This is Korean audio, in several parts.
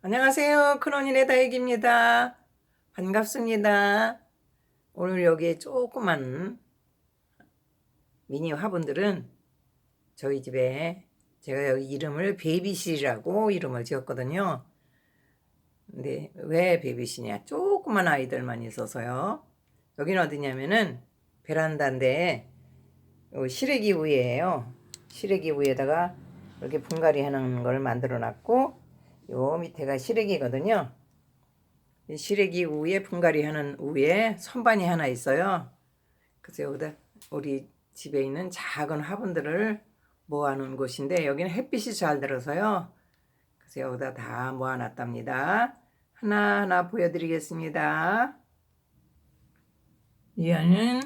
안녕하세요. 큰언니네 다육입니다. 반갑습니다. 오늘 여기에 조그만 미니 화분들은 저희 집에 제가 여기 이름을 베이비실이라고 이름을 지었거든요. 근데 왜 베이비실이냐? 조그만 아이들만 있어서요. 여기는 어디냐면은 베란다인데 요 시래기 위에요. 시래기 위에다가 이렇게 분갈이 하는 걸 만들어 놨고 요 밑에가 시래기거든요. 이 시래기 위에 분갈이 하는 위에 선반이 하나 있어요. 그래서 여기다 우리 집에 있는 작은 화분들을 모아놓은 곳인데 여기는 햇빛이 잘 들어서요. 그래서 여기다 다 모아놨답니다. 하나하나 보여드리겠습니다. 이 안은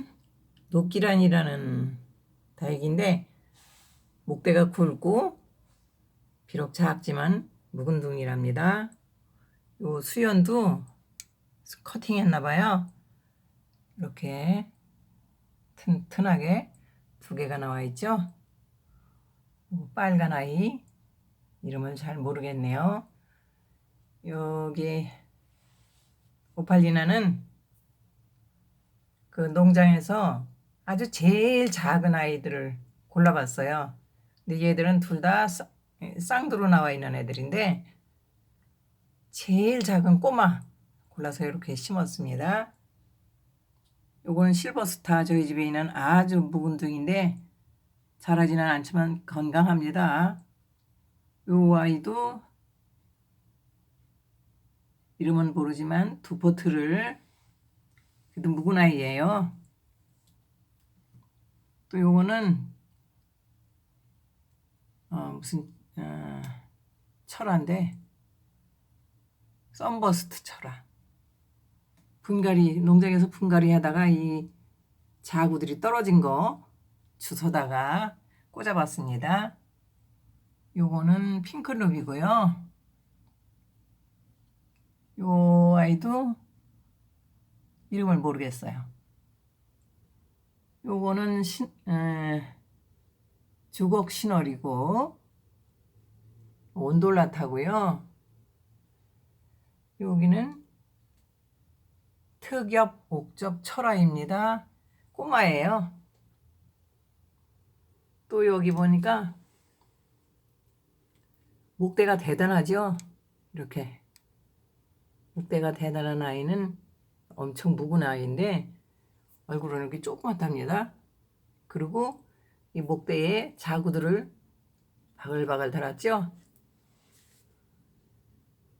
녹기란이라는 다육인데 목대가 굵고 비록 작지만 묵은둥이랍니다. 요 수연도 커팅 했나 봐요. 이렇게 튼튼하게 두 개가 나와 있죠. 요 빨간 아이 이름은 잘 모르겠네요. 여기 오팔리나는 그 농장에서 아주 제일 작은 아이들을 골라봤어요. 근데 얘들은 둘 다 쌍두로 나와 있는 애들인데 제일 작은 꼬마 골라서 이렇게 심었습니다. 요거는 실버스타 저희 집에 있는 아주 묵은둥인데 자라지는 않지만 건강합니다. 요 아이도 이름은 모르지만 두 포트를 그래도 묵은 아이예요. 또 요거는 어, 무슨 어, 철화인데 썬버스트 철화. 분갈이 농장에서 분갈이 하다가 이 자구들이 떨어진 거 주워다가 꽂아봤습니다. 요거는 핑크룹이고요. 요 아이도 이름을 모르겠어요. 요거는 신, 에, 주걱 신월이고 온돌라타고요. 여기는 특엽 옥접 철화입니다. 꼬마예요. 또 여기 보니까 목대가 대단하죠. 이렇게 목대가 대단한 아이는 엄청 묵은 아이인데 얼굴은 이렇게 조그맣답니다. 그리고 이 목대에 자구들을 바글바글 달았죠.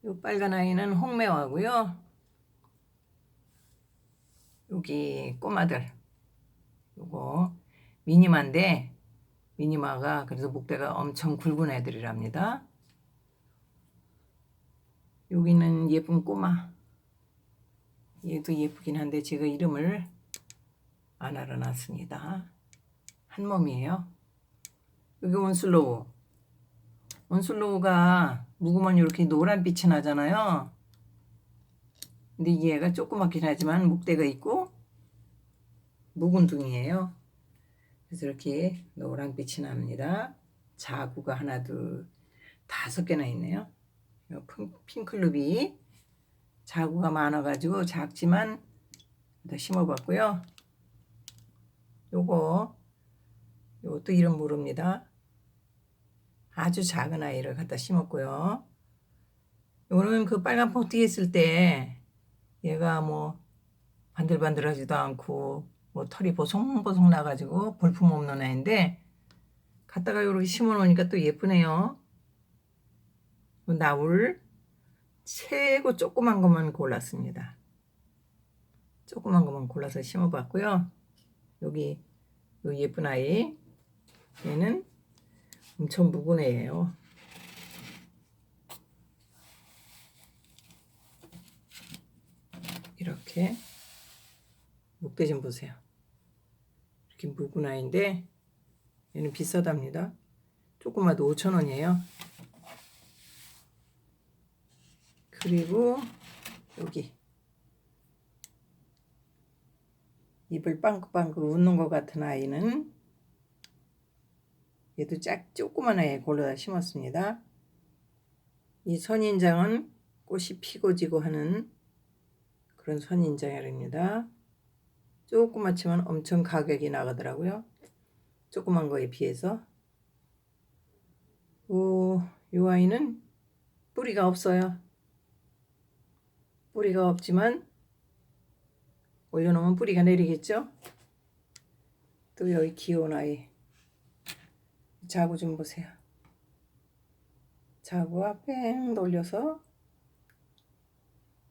이 빨간 아이는 홍매화고요. 여기 꼬마들 요거 미니마인데 미니마가 그래서 목대가 엄청 굵은 애들이랍니다. 여기는 예쁜 꼬마 얘도 예쁘긴 한데 제가 이름을 안 알아놨습니다. 한 몸이에요. 여기 온슬로우. 온슬로우가 묵으면 이렇게 노란빛이 나잖아요. 근데 얘가 조그맣긴 하지만 목대가 있고 묵은 둥이에요. 그래서 이렇게 노란빛이 납니다. 자구가 하나, 둘, 다섯 개나 있네요. 핑클루비 자구가 많아가지고 작지만 더 심어봤고요. 요거 요것도 이름 모릅니다. 아주 작은 아이를 갖다 심었고요. 요거는 그 빨간 포트에 있을 때 얘가 뭐 반들반들하지도 않고 뭐 털이 보송보송 나가지고 볼품 없는 애인데 갖다가 요렇게 심어 놓으니까 또 예쁘네요. 나울 최고 조그만 것만 골랐습니다. 조그만 것만 골라서 심어봤고요. 여기 요 예쁜 아이 얘는 엄청 묵은 애예요. 이렇게 목대 좀 보세요. 이렇게 묵은 아이인데 얘는 비싸답니다. 조그마도 5천원이에요. 그리고 여기 입을 빵긋빵긋 웃는 것 같은 아이는 얘도 짝 조그만 애 골라 심었습니다. 이 선인장은 꽃이 피고 지고 하는 그런 선인장애입니다. 조그맣지만 엄청 가격이 나가더라고요. 조그만 거에 비해서. 오, 요 아이는 뿌리가 없어요. 뿌리가 없지만 올려놓으면 뿌리가 내리겠죠? 또 여기 귀여운 아이. 자구 좀 보세요. 자구와 뺑 돌려서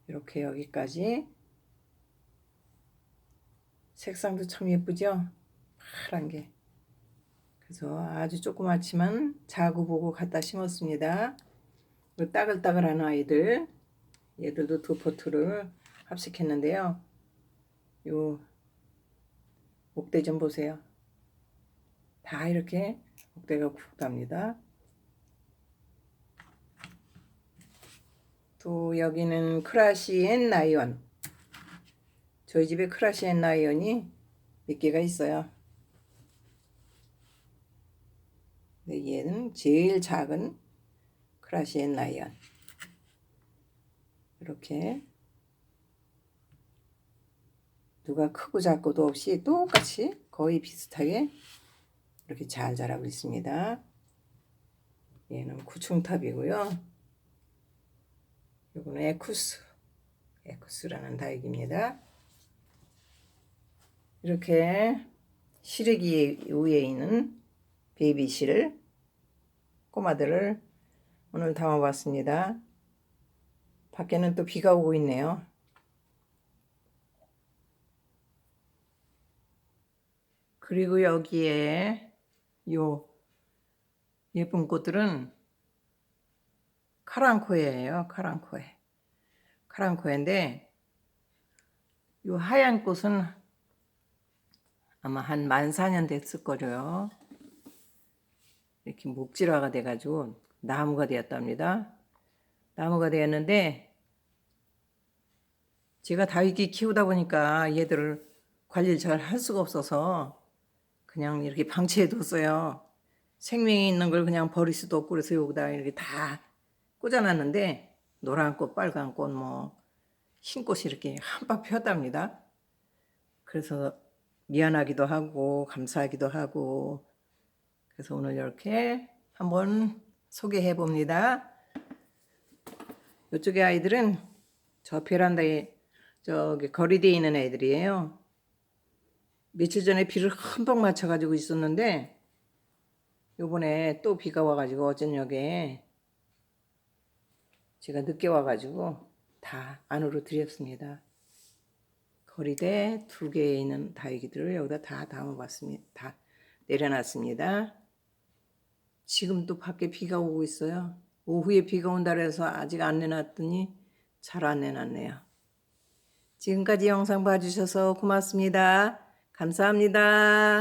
이렇게 여기까지 색상도 참 예쁘죠? 파란 게. 그래서 아주 조그맣지만 자구 보고 갖다 심었습니다. 그 따글따글한 아이들 얘들도 두 포트를 합식했는데요. 요 목대 좀 보세요. 다 이렇게 목대가 굵답니다. 또 여기는 크라시엔 라이언. 저희 집에 크라시엔 라이언이 몇 개가 있어요. 네, 얘는 제일 작은 크라시엔 라이언. 이렇게 누가 크고 작고도 없이 똑같이 거의 비슷하게 이렇게 잘 자라고 있습니다. 얘는 구충탑이고요. 요거는 에쿠스, 에쿠스라는 다육입니다. 이렇게 시래기 위에 있는 베이비실 꼬마들을 오늘 담아봤습니다. 밖에는 또 비가 오고 있네요. 그리고 여기에 요 예쁜 꽃들은 카랑코에예요. 카랑코에. 카랑코에인데 요 하얀 꽃은 아마 한 만사년 됐을 거예요. 이렇게 목질화가 돼가지고 나무가 되었답니다. 나무가 되었는데 제가 다육이 키우다 보니까 얘들을 관리를 잘 할 수가 없어서 그냥 이렇게 방치해 뒀어요. 생명이 있는 걸 그냥 버릴 수도 없고 그래서 여기다 이렇게 다 꽂아놨는데 노란 꽃, 빨간 꽃, 뭐 흰 꽃이 이렇게 한박 폈답니다. 그래서 미안하기도 하고 감사하기도 하고 그래서 오늘 이렇게 한번 소개해 봅니다. 이쪽에 아이들은 저 베란다에 저기 거리대에 있는 애들이에요. 며칠 전에 비를 흠뻑 맞춰가지고 있었는데 요번에 또 비가 와가지고 어저녁에 제가 늦게 와가지고 다 안으로 들였습니다. 거리대 두 개에 있는 다육이들을 여기다 다 담아봤습니다. 다 내려놨습니다. 지금 또 밖에 비가 오고 있어요. 오후에 비가 온다 그래서 아직 안 내놨더니 잘 안 내놨네요. 지금까지 영상 봐주셔서 고맙습니다. 감사합니다.